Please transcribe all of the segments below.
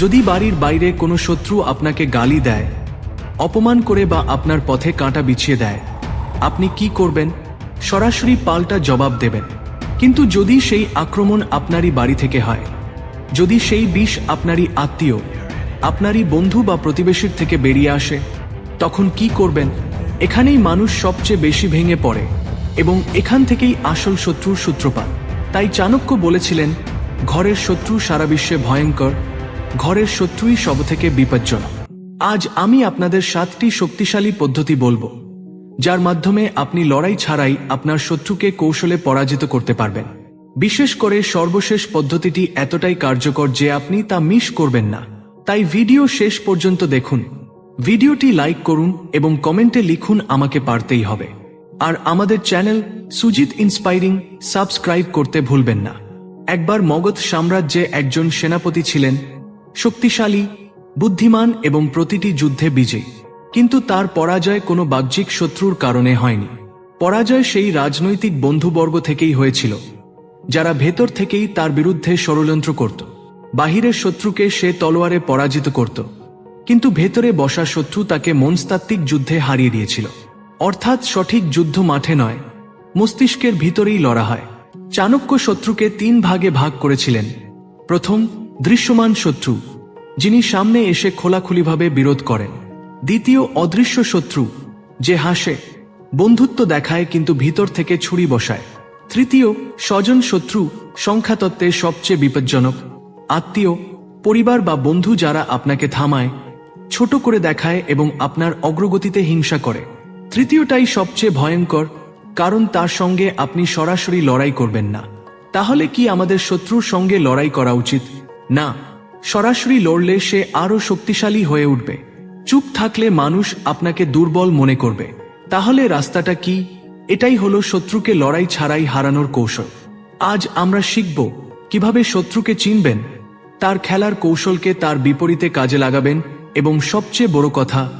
যদি বাড়ির বাইরে কোনো শত্রু আপনাকে গালি দেয়, অপমান করে বা আপনার পথে কাঁটা বিছিয়ে দেয়, আপনি কি করবেন? সরাসরি পাল্টা জবাব দেবেন। কিন্তু যদি সেই আক্রমণ আপনারই বাড়ি থেকে হয়, যদি সেই বিষ আপনারই আত্মীয়, আপনারই বন্ধু বা প্রতিবেশীর থেকে বেরিয়ে আসে, তখন কি করবেন? এখানেই মানুষ সবচেয়ে বেশি ভেঙে পড়ে এবং এখান থেকেই আসল শত্রুর সূত্রপাত। তাই চাণক্য বলেছিলেন, ঘরের শত্রু সারা বিশ্বে ভয়ঙ্কর ঘরের শত্রুই সব থেকে বিপজ্জনক। আজ আমি আপনাদের সাতটি শক্তিশালী পদ্ধতি বলব, যার মাধ্যমে আপনি লড়াই ছাড়াই আপনার শত্রুকে কৌশলে পরাজিত করতে পারবেন। বিশেষ করে সর্বশেষ পদ্ধতিটি এতটাই কার্যকর যে আপনি তা মিস করবেন না। তাই ভিডিও শেষ পর্যন্ত দেখুন। ভিডিওটি লাইক করুন এবং কমেন্টে লিখুন আমাকে পারতেই হবে। আর আমাদের চ্যানেল সুজিত ইন্সপাইরিং সাবস্ক্রাইব করতে ভুলবেন না। একবার মগধ সাম্রাজ্যে একজন সেনাপতি ছিলেন শক্তিশালী, বুদ্ধিমান এবং প্রতিটি যুদ্ধে বিজয়ী। কিন্তু তার পরাজয় কোনো বাহ্যিক শত্রুর কারণে হয়নি। পরাজয় সেই রাজনৈতিক বন্ধুবর্গ থেকেই হয়েছিল, যারা ভেতর থেকেই তার বিরুদ্ধে ষড়যন্ত্র করত। বাহিরের শত্রুকে সে তলোয়ারে পরাজিত করত, কিন্তু ভেতরে বসা শত্রু তাকে মনস্তাত্ত্বিক যুদ্ধে হারিয়ে দিয়েছিল। অর্থাৎ সঠিক যুদ্ধ মাঠে নয়, মস্তিষ্কের ভিতরেই লড়া হয়। চাণক্য শত্রুকে তিন ভাগে ভাগ করেছিলেন। প্রথম দৃশ্যমান শত্রু, যিনি সামনে এসে খোলাখুলিভাবে বিরোধ করেন। দ্বিতীয় অদৃশ্য শত্রু, যে হাসে, বন্ধুত্ব দেখায় কিন্তু ভিতর থেকে ছুরি বসায়। তৃতীয় স্বজন শত্রু, সংখ্যাতত্ত্বে সবচেয়ে বিপজ্জনক। আত্মীয়, পরিবার বা বন্ধু যারা আপনাকে থামায়, ছোট করে দেখায় এবং আপনার অগ্রগতিতে হিংসা করে। তৃতীয়টাই সবচেয়ে ভয়ঙ্কর, কারণ তার সঙ্গে আপনি সরাসরি লড়াই করবেন না। তাহলে কি আমাদের শত্রুর সঙ্গে লড়াই করা উচিত? না, সরাসরি লড়লে সে আরও শক্তিশালী হয়ে উঠবে। চুপ থাকলে মানুষ আপনাকে দুর্বল মনে করবে। তাহলে রাস্তাটা কি? এটাই হলো শত্রুকে লড়াই ছাড়াই হারানোর কৌশল। আজ আমরা শিখব কীভাবে শত্রুকে চিনবেন, তার খেলার কৌশলকে তার বিপরীতে কাজে লাগাবেন এবং সবচেয়ে বড় কথা,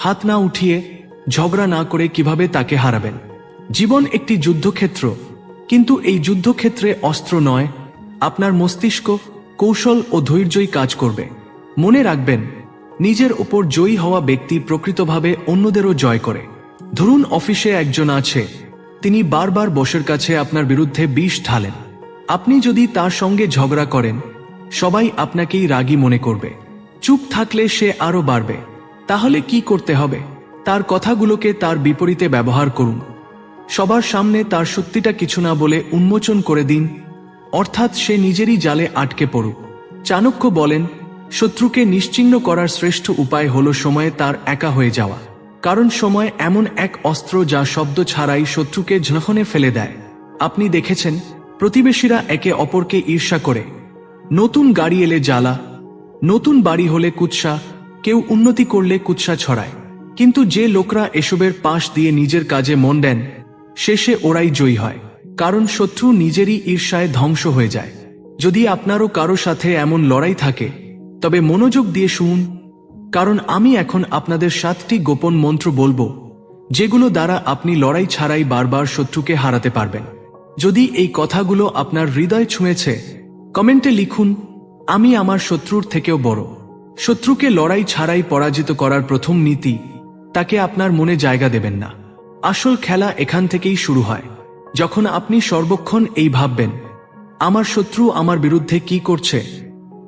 হাত না উঠিয়ে ঝগড়া না করে কীভাবে তাকে হারাবেন। জীবন একটি যুদ্ধক্ষেত্র, কিন্তু এই যুদ্ধক্ষেত্রে অস্ত্র নয়, আপনার মস্তিষ্ক কৌশল ও ধৈর্যই কাজ করবে। মনে রাখবেন, নিজের ওপর জয়ী হওয়া ব্যক্তি প্রকৃতভাবে অন্যদেরও জয় করে। ধরুন অফিসে একজন আছে, তিনি বারবার বসের কাছে আপনার বিরুদ্ধে বিষ ঢালেন। আপনি যদি তার সঙ্গে ঝগড়া করেন, সবাই আপনাকেই রাগী মনে করবে। চুপ থাকলে সে আরও বাড়বে। তাহলে কি করতে হবে? তার কথাগুলোকে তার বিপরীতে ব্যবহার করুন। সবার সামনে তার সত্যিটা কিছু না বলে উন্মোচন করে দিন অর্থাৎ সে নিজেরই জালে আটকে পড়ুক। চাণক্য বলেন, শত্রুকে নিশ্চিহ্ন করার শ্রেষ্ঠ উপায় হল সময়ে তার একা হয়ে যাওয়া। কারণ সময় এমন এক অস্ত্র যা শব্দ ছাড়াই শত্রুকে ঝনখনে ফেলে দেয়। আপনি দেখেছেন, প্রতিবেশীরা একে অপরকে ঈর্ষা করে। নতুন গাড়ি এলে জ্বালা, নতুন বাড়ি হলে কুৎসা, কেউ উন্নতি করলে কুৎসা ছড়ায়। কিন্তু যে লোকরা এসবের পাশ দিয়ে নিজের কাজে মন দেন, শেষে ওরাই জয়ী হয়। কারণ শত্রু নিজেরই ঈর্ষায় ধ্বংস হয়ে যায়। যদি আপনারও কারও সাথে এমন লড়াই থাকে, তবে মনোযোগ দিয়ে শুনুন, কারণ আমি এখন আপনাদের সাতটি গোপন মন্ত্র বলব, যেগুলো দ্বারা আপনি লড়াই ছাড়াই বারবার শত্রুকে হারাতে পারবেন। যদি এই কথাগুলো আপনার হৃদয় ছুঁয়েছে, কমেন্টে লিখুন, আমি আমার শত্রুর থেকেও বড়। শত্রুকে লড়াই ছাড়াই পরাজিত করার প্রথম নীতি, তাকে আপনার মনে জায়গা দেবেন না। আসল খেলা এখান থেকেই শুরু হয়। যখন আপনি সর্বক্ষণ এই ভাববেন, আমার শত্রু আমার বিরুদ্ধে কি করছে,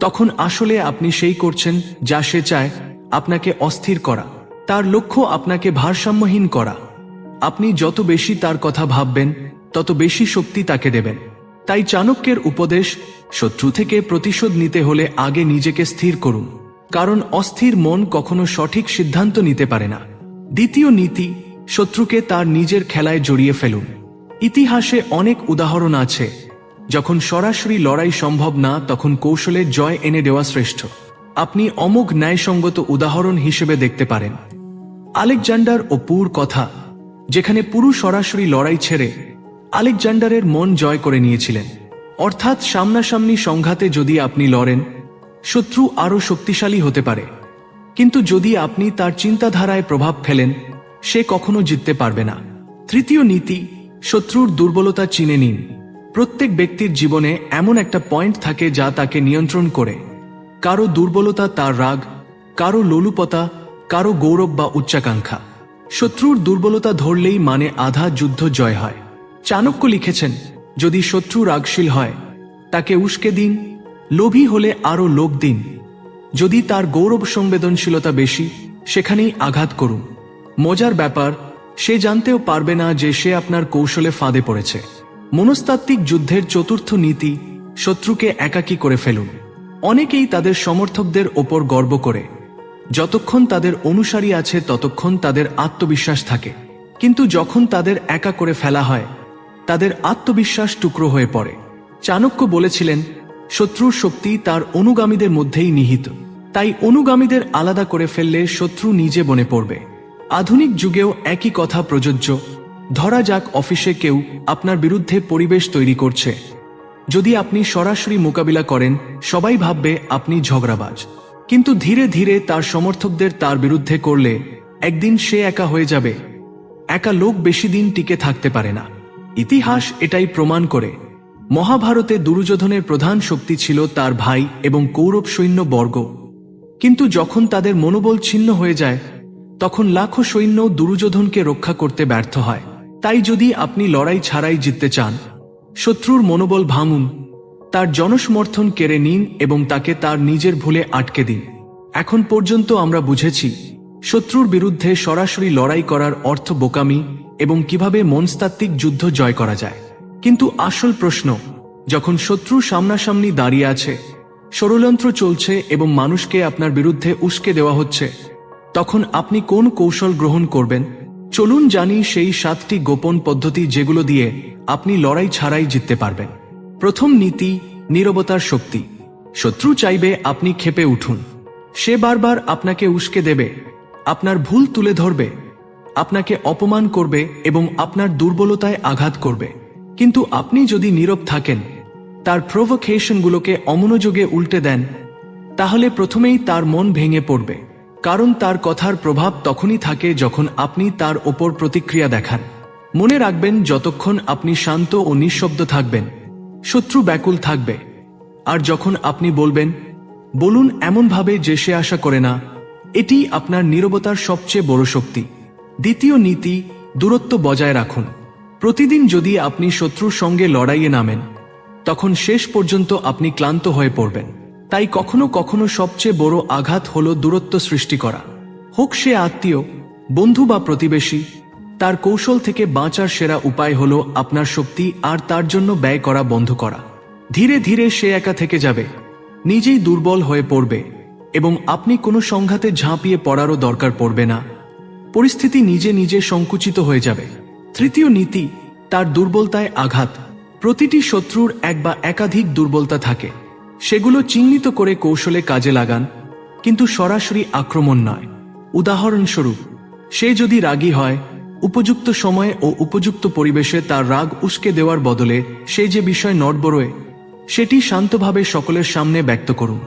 তখন আসলে আপনি সেই করছেন যা সে চায়, আপনাকে অস্থির করা। তার লক্ষ্য আপনাকে ভারসাম্যহীন করা। আপনি যত বেশি তার কথা ভাববেন, তত বেশি শক্তি তাকে দেবেন। তাই চাণক্যের উপদেশ, শত্রু থেকে প্রতিশোধ নিতে হলে আগে নিজেকে স্থির করুন। কারণ অস্থির মন কখনো সঠিক সিদ্ধান্ত নিতে পারে না। দ্বিতীয় নীতি, শত্রুকে তার নিজের খেলায় জড়িয়ে ফেলুন। ইতিহাসে অনেক উদাহরণ আছে। যখন সরাসরি লড়াই সম্ভব না, তখন কৌশলে জয় এনে দেওয়া শ্রেষ্ঠ। আপনি অমোঘ ন্যায়সঙ্গত উদাহরণ হিসেবে দেখতে পারেন। আলেকজান্ডার ও পুর কথা, যেখানে পুরু সরাসরি লড়াই ছেড়ে আলেকজান্ডারের মন জয় করে নিয়েছিলেন। অর্থাৎ সামনাসামনি সংঘাতে যদি আপনি লড়েন, শত্রু আরও শক্তিশালী হতে পারে। কিন্তু যদি আপনি তার চিন্তাধারায় প্রভাব ফেলেন, সে কখনো জিততে পারবে না। তৃতীয় নীতি শত্রুর দুর্বলতা চিনে নিন। প্রত্যেক ব্যক্তির জীবনে এমন একটা পয়েন্ট থাকে যা তাকে নিয়ন্ত্রণ করে। কারও দুর্বলতা তার রাগ, কারও লোলুপতা, কারও গৌরব বা উচ্চাকাঙ্ক্ষা। শত্রুর দুর্বলতা ধরলেই মানে আধা যুদ্ধ জয় হয়। চাণক্য লিখেছেন, যদি শত্রু রাগশীল হয়, তাকে উস্কে দিন, লোভী হলে আরও লোক দিন। যদি তার গৌরব সংবেদনশীলতা বেশি, সেখানেই আঘাত করুন। মজার ব্যাপার সে জানতেও পারবে না যে সে আপনার কৌশলে ফাঁদে পড়েছে। মনস্তাত্ত্বিক যুদ্ধের চতুর্থ নীতি, শত্রুকে একাকী করে ফেলুন। অনেকেই তাদের সমর্থকদের ওপর গর্ব করে। যতক্ষণ তাদের অনুসারী আছে, ততক্ষণ তাদের আত্মবিশ্বাস থাকে। কিন্তু যখন তাদের একা করে ফেলা হয়, তাদের আত্মবিশ্বাস টুকরো হয়ে পড়ে। চাণক্য বলেছিলেন, শত্রুর শক্তি তার অনুগামীদের মধ্যেই নিহিত। তাই অনুগামীদের আলাদা করে ফেললে শত্রু নিজে বনে পড়বে। আধুনিক যুগেও একই কথা প্রযোজ্য। ধরা যাক অফিসে কেউ আপনার বিরুদ্ধে পরিবেশ তৈরি করছে। যদি আপনি সরাসরি মোকাবিলা করেন, সবাই ভাববে আপনি ঝগড়াবাজ। কিন্তু ধীরে ধীরে তার সমর্থকদের তার বিরুদ্ধে করলে একদিন সে একা হয়ে যাবে। একা লোক বেশি দিন টিকে থাকতে পারে না। ইতিহাস এটাই প্রমাণ করে। মহাভারতে দুর্যোধনের প্রধান শক্তি ছিল তার ভাই এবং কৌরব সৈন্য বর্গ। কিন্তু যখন তাদের মনোবল ছিন্ন হয়ে যায় তখন লাখো সৈন্য দুর্যোধনকে রক্ষা করতে ব্যর্থ হয়। তাই যদি আপনি লড়াই ছাড়াই জিততে চান, শত্রুর মনোবল ভাঙুন, তার জনসমর্থন কেড়ে নিন এবং তাকে তার নিজের ভুলে আটকে দিন। এখন পর্যন্ত আমরা বুঝেছি, শত্রুর বিরুদ্ধে সরাসরি লড়াই করার অর্থ বোকামি এবং কীভাবে মনস্তাত্ত্বিক যুদ্ধ জয় করা যায়। কিন্তু আসল প্রশ্ন, যখন শত্রু সামনাসামনি দাঁড়িয়ে আছে, ষড়যন্ত্র চলছে এবং মানুষকে আপনার বিরুদ্ধে উস্কে দেওয়া হচ্ছে তখন আপনি কোন কৌশল গ্রহণ করবেন? চলুন জানি সেই সাতটি গোপন পদ্ধতি যেগুলো দিয়ে আপনি লড়াই ছাড়াই জিততে পারবেন। প্রথম নীতি, নীরবতার শক্তি। শত্রু চাইবে আপনি খেপে উঠুন। সে বারবার আপনাকে উস্কে দেবে, আপনার ভুল তুলে ধরবে, আপনাকে অপমান করবে এবং আপনার দুর্বলতায় আঘাত করবে। কিন্তু আপনি যদি নীরব থাকেন, তার প্রভোকেশনগুলোকে অমনোযোগে উল্টে দেন, তাহলে প্রথমেই তার মন ভেঙে পড়বে। কারণ তার কথার প্রভাব তখনই থাকে যখন আপনি তার ওপর প্রতিক্রিয়া দেখান। মনে রাখবেন, যতক্ষণ আপনি শান্ত ও নিঃশব্দ থাকবেন, শত্রু ব্যাকুল থাকবে। আর যখন আপনি বলবেন, বলুন এমনভাবে যে সে আশা করে না এটি আপনার নীরবতার সবচেয়ে বড় শক্তি। দ্বিতীয় নীতি, দূরত্ব বজায় রাখুন। প্রতিদিন যদি আপনি শত্রুর সঙ্গে লড়াইয়ে নামেন, তখন শেষ পর্যন্ত আপনি ক্লান্ত হয়ে পড়বেন। তাই কখনো কখনো সবচেয়ে বড় আঘাত হল দূরত্ব সৃষ্টি করা। হোক সে আত্মীয়, বন্ধু বা প্রতিবেশী, তার কৌশল থেকে বাঁচার সেরা উপায় হল আপনার শক্তি আর তার জন্য ব্যয় করা বন্ধ করা। ধীরে ধীরে সে একা থেকে যাবে, নিজেই দুর্বল হয়ে পড়বে এবং আপনি কোনো সংঘাতে ঝাঁপিয়ে পড়ারও দরকার পড়বে না। পরিস্থিতি নিজে নিজে সংকুচিত হয়ে যাবে। তৃতীয় নীতি, তার দুর্বলতায় আঘাত। প্রতিটি শত্রুর এক বা একাধিক দুর্বলতা থাকে। সেগুলো চিহ্নিত করে কৌশলে কাজে লাগান, কিন্তু সরাসরি আক্রমণ নয়। উদাহরণস্বরূপ, সে যদি রাগী হয়, উপযুক্ত সময়ে ও উপযুক্ত পরিবেশে তার রাগ উস্কে দেওয়ার বদলে সে যে বিষয় নড়বড়োয় সেটি শান্তভাবে সকলের সামনে ব্যক্ত করুন।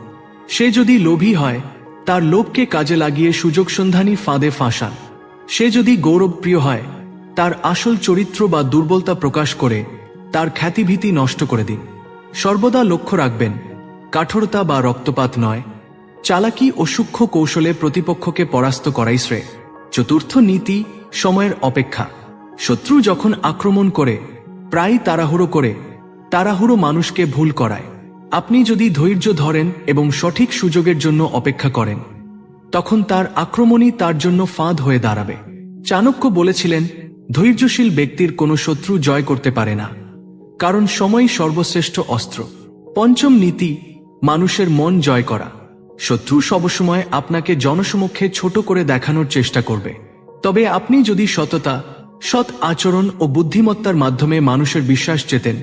সে যদি লোভী হয়, তার লোভকে কাজে লাগিয়ে সুযোগ সন্ধানী ফাঁদে ফাঁসান। সে যদি গৌরবপ্রিয় হয়, তার আসল চরিত্র বা দুর্বলতা প্রকাশ করে তার খ্যাতিভীতি নষ্ট করে দিন। সর্বদা লক্ষ্য রাখবেন কাঠোরতা বা রক্তপাত নয়। চালাকি ও সূক্ষ্ম কৌশলে প্রতিপক্ষকে পরাস্ত করাই শ্রেয়। চতুর্থ নীতি, সময়ের অপেক্ষা। শত্রু যখন আক্রমণ করে, প্রায় তাড়াহুড়ো করে, তাড়াহুড়ো মানুষকে ভুল করায়। আপনি যদি ধৈর্য ধরেন এবং সঠিক সুযোগের জন্য অপেক্ষা করেন, তখন তার আক্রমণই তার জন্য ফাঁদ হয়ে দাঁড়াবে। চাণক্য বলেছিলেন, ধৈর্যশীল ব্যক্তির কোনো শত্রু জয় করতে পারে না, কারণ সময় সর্বশ্রেষ্ঠ অস্ত্র। পঞ্চম নীতি মানুষের মন জয় করা। শত্রু সবসময় আপনাকে জনসমক্ষে ছোট করে দেখানোর চেষ্টা করবে। তবে আপনি যদি সততা, সৎ আচরণ ও বুদ্ধিমত্তার মাধ্যমে মানুষের বিশ্বাস জেতেন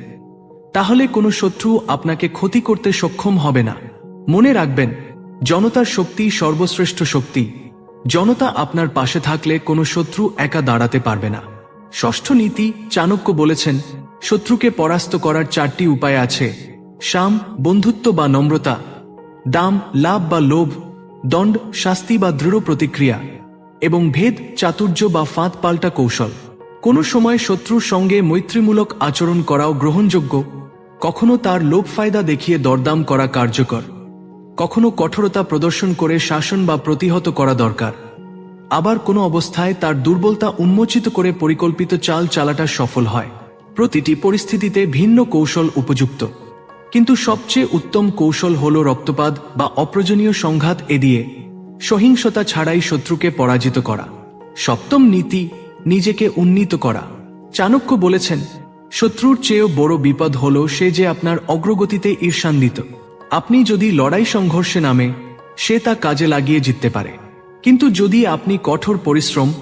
তাহলে কোনো শত্রু আপনাকে ক্ষতি করতে সক্ষম হবে না। মনে রাখবেন, জনতার শক্তি সর্বশ্রেষ্ঠ শক্তি। জনতা আপনার পাশে থাকলে কোনো শত্রু একা দাঁড়াতে পারবে না। ষষ্ঠ নীতি চাণক্য বলেছেন, শত্রুকে পরাস্ত করার চারটি উপায় আছে। শাম, বন্ধুত্ব বা নম্রতা, দাম, লাভ বা লোভ, দণ্ড, শাস্তি বা দৃঢ় প্রতিক্রিয়া এবং ভেদ, চাতুর্য বা ফাঁদ পাল্টা কৌশল। কোনো সময় শত্রুর সঙ্গে মৈত্রীমূলক আচরণ করাও গ্রহণযোগ্য। কখনো তার লোভ ফায়দা দেখিয়ে দরদাম করা কার্যকর। কখনো কঠোরতা প্রদর্শন করে শাসন বা প্রতিহত করা দরকার। আবার কোনো অবস্থায় তার দুর্বলতা উন্মোচিত করে পরিকল্পিত চাল চালাটা সফল হয়। প্রতিটি পরিস্থিতিতে ভিন্ন কৌশল উপযুক্ত। কিন্তু সবচেয়ে উত্তম কৌশল হল রক্তপাত বা অপ্রয়োজনীয় সংঘাত এড়িয়ে সহিংসতা ছাড়াই শত্রুকে পরাজিত করা। সপ্তম নীতি, নিজেকে উন্নীত করা। চাণক্য বলেছেন, শত্রুর চেয়েও বড় বিপদ হল সে যে আপনার অগ্রগতিতে ঈর্ষান্বিত। আপনি যদি লড়াই সংঘর্ষে নামে, সে তা কাজে লাগিয়ে জিততে পারে। কিন্তু যদি আপনি কঠোর পরিশ্রম,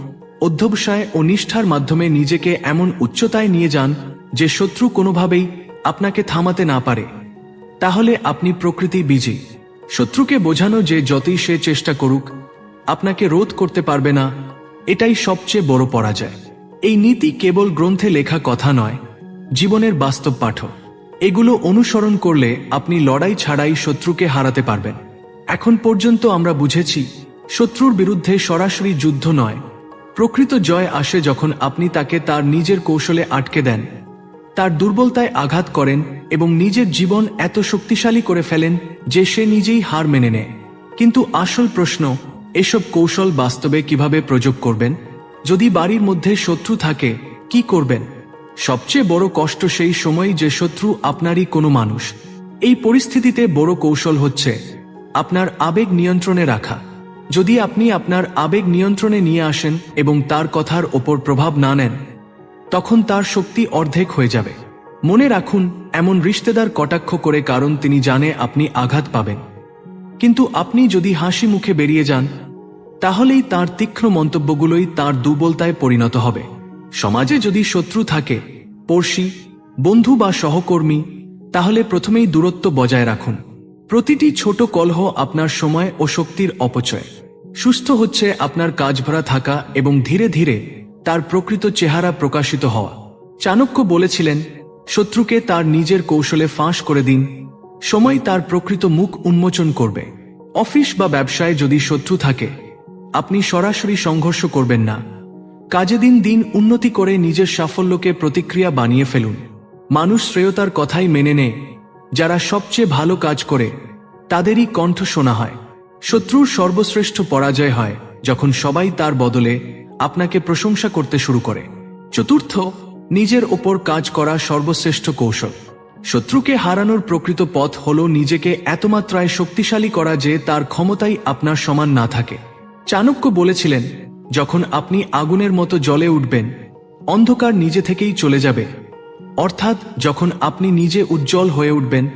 অধ্যবসায় ও নিষ্ঠার মাধ্যমে নিজেকে এমন উচ্চতায় নিয়ে যান যে শত্রু কোনোভাবেই আপনাকে থামাতে না পারে। তাহলে আপনি প্রকৃতি বিজয়ী। শত্রুকে বোঝানো যে যতই সে চেষ্টা করুক, আপনাকে রোধ করতে পারবে না, এটাই সবচেয়ে বড় পরাজয়। এই নীতি কেবল গ্রন্থে লেখা কথা নয়, জীবনের বাস্তব পাঠ এগুলো অনুসরণ করলে আপনি লড়াই ছাড়াই শত্রুকে হারাতে পারবেন। এখন পর্যন্ত আমরা বুঝেছি, শত্রুর বিরুদ্ধে সরাসরি যুদ্ধ নয়। প্রকৃত জয় আসে যখন আপনি তাকে তার নিজের কৌশলে আটকে দেন। তার দুর্বলতায় আঘাত করেন এবং নিজের জীবন এত শক্তিশালী করে ফেলেন যে সে নিজেই হার মেনে নেয়। কিন্তু আসল প্রশ্ন, এসব কৌশল বাস্তবে কীভাবে প্রয়োগ করবেন? যদি বাড়ির মধ্যে শত্রু থাকে, কি করবেন? সবচেয়ে বড় কষ্ট সেই সময় যে শত্রু আপনারই কোনো মানুষ। এই পরিস্থিতিতে বড় কৌশল হচ্ছে আপনার আবেগ নিয়ন্ত্রণে রাখা। যদি আপনি আপনার আবেগ নিয়ন্ত্রণে নিয়ে আসেন এবং তার কথার ওপর প্রভাব না নেন তখন তার শক্তি অর্ধেক হয়ে যাবে। মনে রাখুন, এমন রিশতেদার কটাক্ষ করে কারণ তিনি জানে আপনি আঘাত পাবেন। কিন্তু আপনি যদি হাসি মুখে বেরিয়ে যান, তাহলেই তার তীক্ষ্ণ মন্তব্যগুলোই তার দুর্বলতায় পরিণত হবে। সমাজে যদি শত্রু থাকে, পড়শি, বন্ধু বা সহকর্মী, তাহলে প্রথমেই দূরত্ব বজায় রাখুন। প্রতিটি ছোট কলহ আপনার সময় ও শক্তির অপচয়। সুস্থ হচ্ছে আপনার কাজ ভরা থাকা এবং ধীরে ধীরে তার প্রকৃত চেহারা প্রকাশিত হওয়া। চাণক্য বলেছিলেন, শত্রুকে তার নিজের কৌশলে ফাঁস করে দিন। সময় তার প্রকৃত মুখ উন্মোচন করবে। অফিস বা ব্যবসায় যদি শত্রু থাকে, আপনি সরাসরি সংঘর্ষ করবেন না। কাজে দিন দিন উন্নতি করে নিজের সাফল্যকে প্রতিক্রিয়া বানিয়ে ফেলুন। মানুষ শ্রেয়তার কথাই মেনে নেয় যারা সবচেয়ে ভালো কাজ করে, তাদেরই কণ্ঠ শোনা হয়। শত্রুর সর্বশ্রেষ্ঠ পরাজয় হয় যখন সবাই তার বদলে আপনাকে প্রশংসা করতে শুরু করে। চতুর্থ, নিজের ওপর কাজ করা সর্বশ্রেষ্ঠ কৌশল। শত্রুকে হারানোর প্রকৃত পথ হল নিজেকে এতমাত্রায় শক্তিশালী করা যে তার ক্ষমতাই আপনার সমান না থাকে। চাণক্য বলেছিলেন, যখন আপনি আগুনের মতো জলে উঠবেন, অন্ধকার নিজে থেকেই চলে যাবে। অর্থাৎ, যখন আপনি নিজে উজ্জ্বল হয়ে উঠবেন,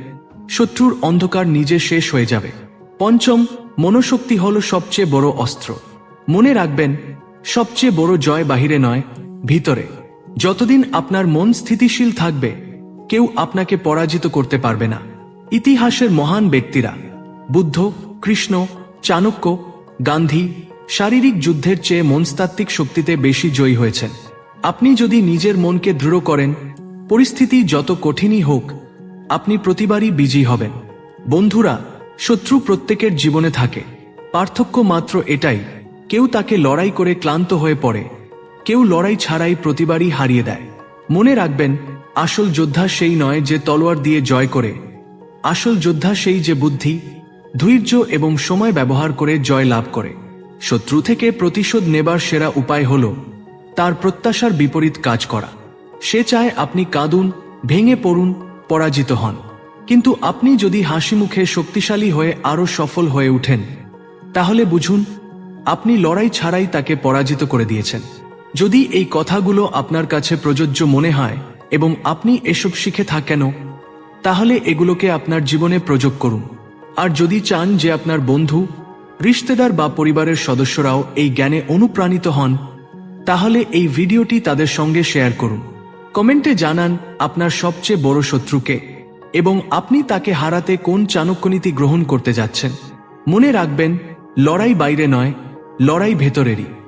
শত্রুর অন্ধকার নিজে শেষ হয়ে যাবে। পঞ্চম, মনোশক্তি হল সবচেয়ে বড় অস্ত্র। মনে রাখবেন সবচেয়ে বড় জয় বাহিরে নয়, ভিতরে। যতদিন আপনার মন স্থিতিশীল থাকবে, কেউ আপনাকে পরাজিত করতে পারবে না। ইতিহাসের মহান ব্যক্তিরা, বুদ্ধ, কৃষ্ণ, চাণক্য, গান্ধী, শারীরিক যুদ্ধের চেয়ে মনস্তাত্ত্বিক শক্তিতে বেশি জয়ী হয়েছেন। আপনি যদি নিজের মনকে দৃঢ় করেন, পরিস্থিতি যত কঠিনই হোক, আপনি প্রতিবারই বিজয়ী হবেন। বন্ধুরা, শত্রু প্রত্যেকের জীবনে থাকে। পার্থক্য মাত্র এটাই কেউ তাকে লড়াই করে ক্লান্ত হয়ে পড়ে। কেউ লড়াই ছাড়াই প্রতিবারই হারিয়ে দেয়। মনে রাখবেন, আসল যোদ্ধা সেই নয় যে তলোয়ার দিয়ে জয় করে। আসল যোদ্ধা সেই যে বুদ্ধি, ধৈর্য এবং সময় ব্যবহার করে জয় লাভ করে। শত্রু থেকে প্রতিশোধ নেবার সেরা উপায় হল তার প্রত্যাশার বিপরীত কাজ করা। সে চায় আপনি কাঁদুন, ভেঙে পড়ুন, পরাজিত হন। কিন্তু আপনি যদি হাসি মুখে শক্তিশালী হয়ে আরও সফল হয়ে উঠেন, তাহলে বুঝুন আপনি লড়াই ছাড়াই তাকে পরাজিত করে দিয়েছেন। যদি এই কথাগুলো আপনার কাছে প্রযোজ্য মনে হয় এবং আপনি এসব শিখে থাকেন তাহলে এগুলোকে আপনার জীবনে প্রযোগ করুন। আর যদি চান যে আপনার বন্ধু, রিশতেদার বা পরিবারের সদস্যরাও এই জ্ঞানে অনুপ্রাণিত হন, তাহলে এই ভিডিওটি তাদের সঙ্গে শেয়ার করুন। কমেন্টে জানান আপনার সবচেয়ে বড় শত্রুকে এবং আপনি তাকে হারাতে কোন চাণক্যনীতি গ্রহণ করতে যাচ্ছেন। মনে রাখবেন, লড়াই বাইরে নয় লড়াই ভেতরেরই।